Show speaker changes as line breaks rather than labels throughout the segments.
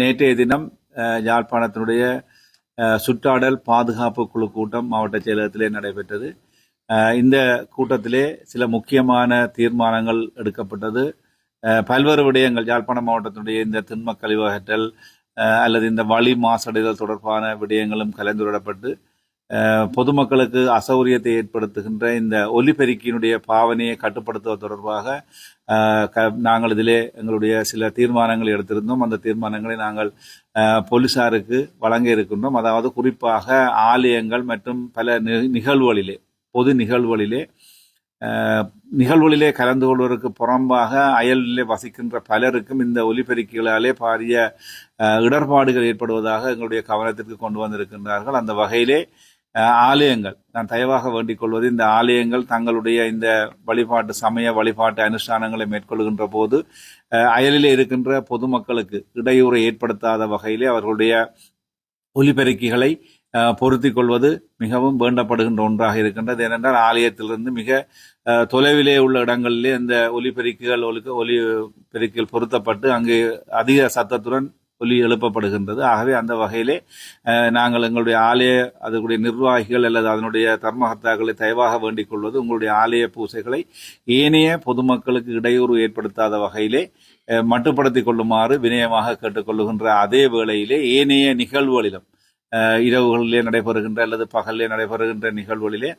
நேற்றைய தினம் யாழ்ப்பாணத்தினுடைய சுற்றாடல் பாதுகாப்பு குழு கூட்டம் மாவட்ட செயலகத்திலே நடைபெற்றது. இந்த கூட்டத்திலே சில முக்கியமான தீர்மானங்கள் எடுக்கப்பட்டது. பல்வேறு விடயங்கள் யாழ்ப்பாணம் மாவட்டத்தினுடைய இந்த திண்ம கழிவகற்றல் அல்லது இந்த வழி மாசடைதல் தொடர்பான விடயங்களும் கலந்துரையாடப்பட்டு பொதுமக்களுக்கு அசௌரியத்தை ஏற்படுத்துகின்ற இந்த ஒலிபெருக்கியினுடைய பாவனையை கட்டுப்படுத்துவது தொடர்பாக க- நாங்கள் இதிலே எங்களுடைய சில தீர்மானங்களை எடுத்திருந்தோம். அந்த தீர்மானங்களை நாங்கள் போலீசாருக்கு வழங்க இருக்கின்றோம். அதாவது குறிப்பாக ஆலயங்கள் மற்றும் பல நி- நிகழ்வுகளிலே பொது நிகழ்வுகளிலே நிகழ்வுகளிலே கலந்து கொள்வதற்கு புறம்பாக அயலிலே வசிக்கின்ற பலருக்கும் இந்த ஒலிபெருக்கிகளாலே பாரிய இடர்பாடுகள் ஏற்படுவதாக எங்களுடைய கவனத்திற்கு கொண்டு வந்திருக்கின்றார்கள். அந்த வகையிலே ஆலயங்கள். நான் தயவாக வேண்டிக் கொள்வது இந்த ஆலயங்கள் தங்களுடைய இந்த வழிபாட்டு சமய வழிபாட்டு அனுஷ்டானங்களை மேற்கொள்கின்ற போது அயலில் அயலிலே இருக்கின்ற பொதுமக்களுக்கு இடையூறை ஏற்படுத்தாத வகையிலே அவர்களுடைய ஒலிபெருக்கிகளை பொருத்தி கொள்வது மிகவும் வேண்டப்படுகின்ற ஒன்றாக இருக்கின்றது. ஏனென்றால் ஆலயத்திலிருந்து மிக தொலைவிலே உள்ள இடங்களிலே இந்த ஒலிபெருக்கிகள் ஒலி ஒலி பெருக்கிகள் பொருத்தப்பட்டு அங்கு அதிக சத்தத்துடன் ஒலி எழுப்பப்படுகின்றது. ஆகவே அந்த வகையிலே நாங்கள் எங்களுடைய ஆலய அதனுடைய நிர்வாகிகள் அல்லது அதனுடைய தர்மகர்த்தாக்களை தயவாக வேண்டிக் கொள்வது உங்களுடைய ஆலய பூசைகளை ஏனைய பொதுமக்களுக்கு இடையூறு ஏற்படுத்தாத வகையிலே மட்டுப்படுத்தி மட்டுப்படுத்திக் கொள்ளுமாறு வினயமாக கேட்டுக்கொள்ளுகின்ற அதே வேளையிலே ஏனைய நிகழ்வுகளிலும் இரவுகளிலே நடைபெறுகின்ற அல்லது பகலிலே நடைபெறுகின்ற நிகழ்வுகளிலே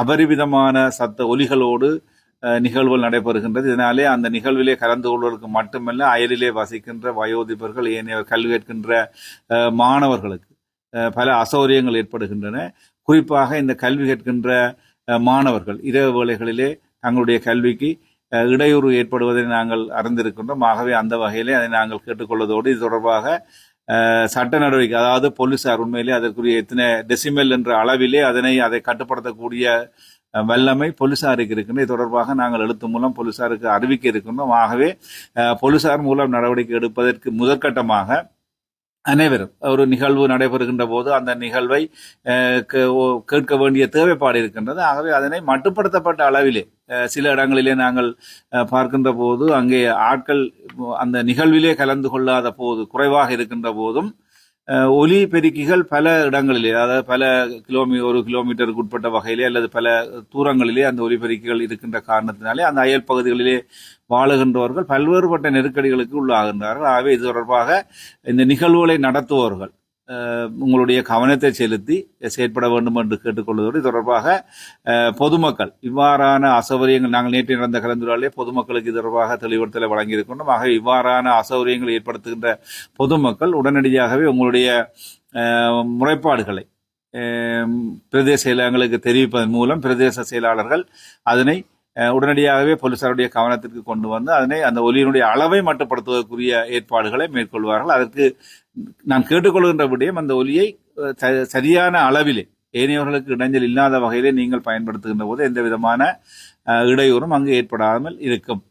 அபரிவிதமான சத்த ஒலிகளோடு நிகழ்வுகள் நடைபெறுகின்றது. இதனாலே அந்த நிகழ்விலே கலந்து கொள்வதற்கு மட்டுமல்ல அயலிலே வசிக்கின்ற வயோதிபர்கள் ஏனைய கல்வி கற்கின்ற மாணவர்களுக்கு பல அசௌரியங்கள் ஏற்படுகின்றன. குறிப்பாக இந்த கல்வி கற்கின்ற மாணவர்கள் இரவு வேளைகளிலே தங்களுடைய கல்விக்கு இடையூறு ஏற்படுவதை நாங்கள் அறிந்திருக்கின்றோம். ஆகவே அந்த வகையிலே அதை நாங்கள் கேட்டுக்கொள்வதோடு இது தொடர்பாக சட்ட நடவடிக்கை அதாவது போலீசார் உண்மையிலே அதற்குரிய எத்தனை டெசிமெல் என்ற அளவிலே அதனை அதை கட்டுப்படுத்தக்கூடிய வல்லமை போலீசாருக்கு இருக்கின்ற இது தொடர்பாக நாங்கள் எழுத்து மூலம் போலீசாருக்கு அறிவிக்க இருக்கின்றோம். ஆகவே போலீசார் மூலம் நடவடிக்கை எடுப்பதற்கு முதற்கட்டமாக அனைவரும் ஒரு நிகழ்வு நடைபெறுகின்ற போது அந்த நிகழ்வை கே- ஓ- கேட்க வேண்டிய தேவைப்பாடு இருக்கின்றது. ஆகவே அதனை மட்டுப்படுத்தப்பட்ட அளவிலே சில இடங்களிலே நாங்கள் பார்க்கின்ற போது அங்கே ஆட்கள் அந்த நிகழ்விலே கலந்து கொள்ளாத போது குறைவாக இருக்கின்ற போதும் ஒலி பெருக்கிகள் பல இடங்களிலே அதாவது பல கிலோமீ ஒரு கிலோமீட்டருக்கு உட்பட்ட வகையிலே அல்லது பல தூரங்களிலே அந்த ஒலிபெருக்கிகள் இருக்கின்ற காரணத்தினாலே அந்த அயல் பகுதிகளிலே வாழுகின்றவர்கள் பல்வேறுபட்ட நெருக்கடிகளுக்கு உள்ளாகின்றார்கள். ஆகவே இது தொடர்பாக இந்த நிகழ்வுகளை நடத்துபவர்கள் உங்களுடைய கவனத்தை செலுத்தி செயற்பட வேண்டும் என்று கேட்டுக்கொள்வதோடு தொடர்பாக பொதுமக்கள் இவ்வாறான அசௌகரியங்கள் நாங்கள் நேற்று நடந்த கலந்துரையாடலே பொதுமக்களுக்கு இது தொடர்பாக தெளிவுறுத்தலை வழங்கியிருக்கின்றோம். ஆகவே இவ்வாறான அசௌகரியங்கள் ஏற்படுத்துகின்ற பொதுமக்கள் உடனடியாகவே உங்களுடைய முறைப்பாடுகளை பிரதேச செயலகங்களுக்கு தெரிவிப்பதன் மூலம் பிரதேச செயலாளர்கள் அதனை உடனடியாகவே போலீசாருடைய கவனத்திற்கு கொண்டு வந்து அதனை அந்த ஒலியினுடைய அளவை மட்டுப்படுத்துவதற்குரிய ஏற்பாடுகளை மேற்கொள்வார்கள். அதற்கு நான் கேட்டுக்கொள்கின்ற விடயம் அந்த ஒலியை ச- சரியான அளவிலே ஏனையவர்களுக்கு இடைஞ்சல் இல்லாத வகையிலே நீங்கள் பயன்படுத்துகின்ற போது எந்த விதமான இடையூறும் அங்கு ஏற்படாமல் இருக்கும்.